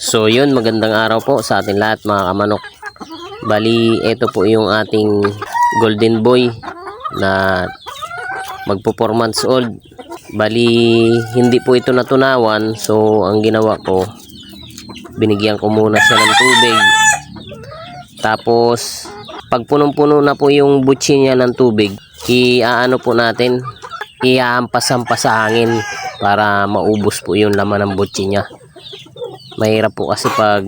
So yun, magandang araw po sa atin lahat mga kamanok. Bali, ito po yung ating golden boy na magpo 4 months old. Bali, hindi po ito natunawan. So, ang ginawa ko, binigyan ko muna siya ng tubig. Tapos, pag punong-puno na po yung butsi niya ng tubig, i-ano po natin, ihampas-hampas sa hangin para maubos po yung laman ng butsi niya mahirap po kasi pag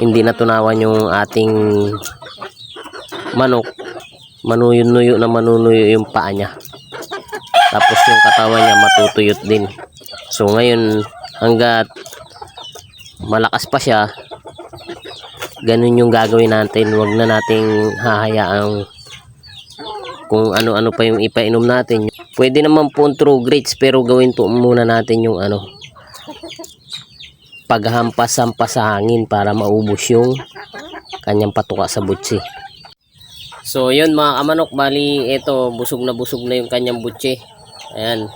hindi natunawan yung ating manok manuyo-nuyo na manunuyo yung paa niya. Tapos yung katawan niya matutuyot din. So ngayon hanggat malakas pa siya ganun yung gagawin natin. Wag na nating hahayaang kung ano-ano pa yung ipainom natin. Pwede naman po true grades pero gawin po muna natin yung ano paghampas-hampas sa hangin para maubos yung kanyang patuka sa butsi. So yun mga kamanok, bali ito busog na busog na yung kanyang butsi. Ayan.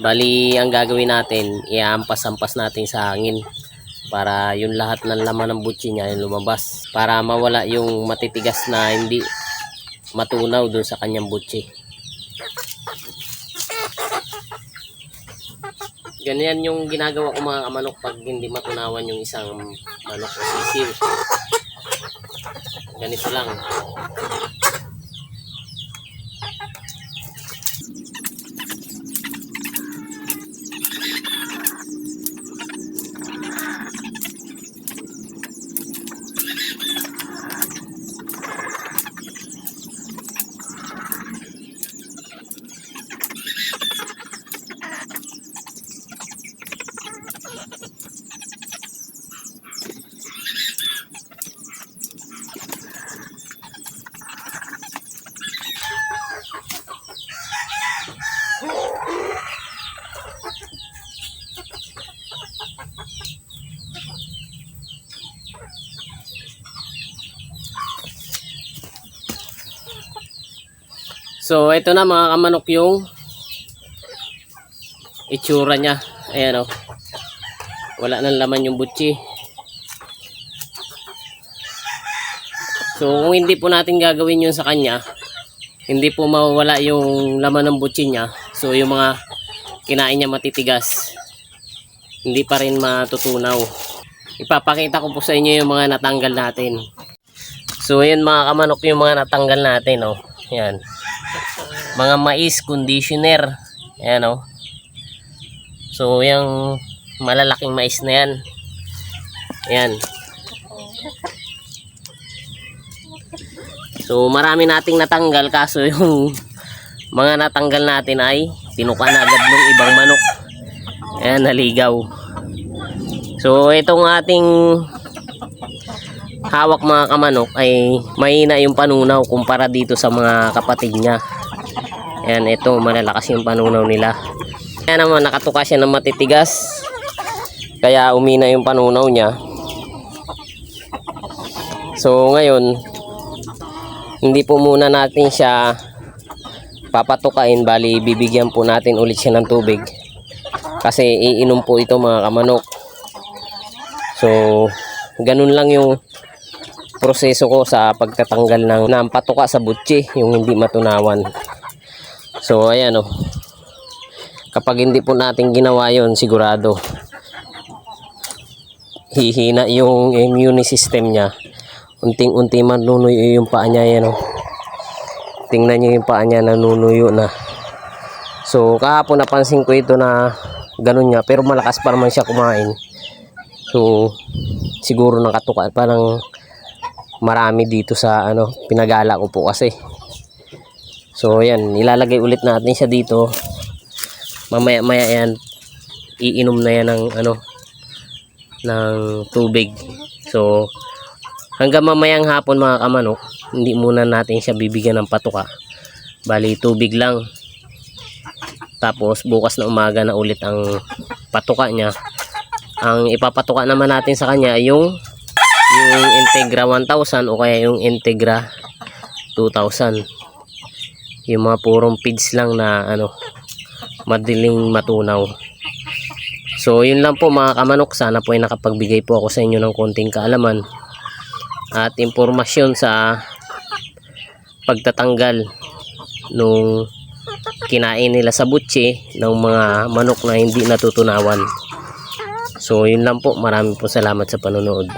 Bali ang gagawin natin, ihampas-hampas natin sa hangin para yung lahat ng laman ng butsi niya yung lumabas para mawala yung matitigas na hindi matunaw dun sa kanyang butsi. Ganyan yung ginagawa ko mga kamanok pag hindi matunawan yung isang manok o sisiw. Ganito lang. So, ito na mga kamanok yung itsura niya. Ayan o. Wala nang laman yung butchi. So, kung hindi po natin gagawin yun sa kanya, hindi po mawawala yung laman ng butchi niya. So, yung mga kinain niya matitigas, hindi pa rin matutunaw. Ipapakita ko po sa inyo yung mga natanggal natin. So, ayan mga kamanok yung mga natanggal natin. Oh. Ayan mga mais conditioner. Ayan o so yung malalaking mais na yan. Ayan. So marami nating natanggal kaso yung mga natanggal natin ay tinuka na agad ng ibang manok. Ayan naligaw. So itong ating hawak mga kamanok ay mahina yung panunaw kumpara dito sa mga kapatid niya Ayan, ito, malalakas yung panunaw nila. Ayan naman, nakatuka siya ng matitigas. Kaya umina yung panunaw niya. So, ngayon, hindi po muna natin siya papatukain. Bali, bibigyan po natin ulit siya ng tubig. Kasi iinom po ito mga kamanok. So, ganun lang yung proseso ko sa pagtatanggal ng, ng patuka sa butchi, yung hindi matunawan. So ayan oh. Kapag hindi po natin ginawa 'yon, sigurado hihina yung immune system niya. Unting-unti manunuyo yung paa niya yan oh. Tingnan niyo yung paa niya nanunuyo na. So kahapon napansin ko ito na ganun niya pero malakas pa naman siya kumain. So siguro nakatuka parang marami dito sa ano pinagala ko po kasi. So ayan, ilalagay ulit natin siya dito. Mamaya maya yan iinom na yan ng ano ng tubig. So hanggang mamayang hapon mga kamanok, hindi muna natin siya bibigyan ng patuka. Bali tubig lang. Tapos bukas na umaga na ulit ang patuka niya. Ang ipapatuka naman natin sa kanya yung yung Integra 1000 o kaya yung Integra 2000 yung mga purong feeds lang na ano madaling matunaw So yun lang po mga kamanok, sana po ay nakapagbigay po ako sa inyo ng konting kaalaman at impormasyon sa pagtatanggal nung kinain nila sa butche ng mga manok na hindi natutunawan. So yun lang po, marami po salamat sa panonood.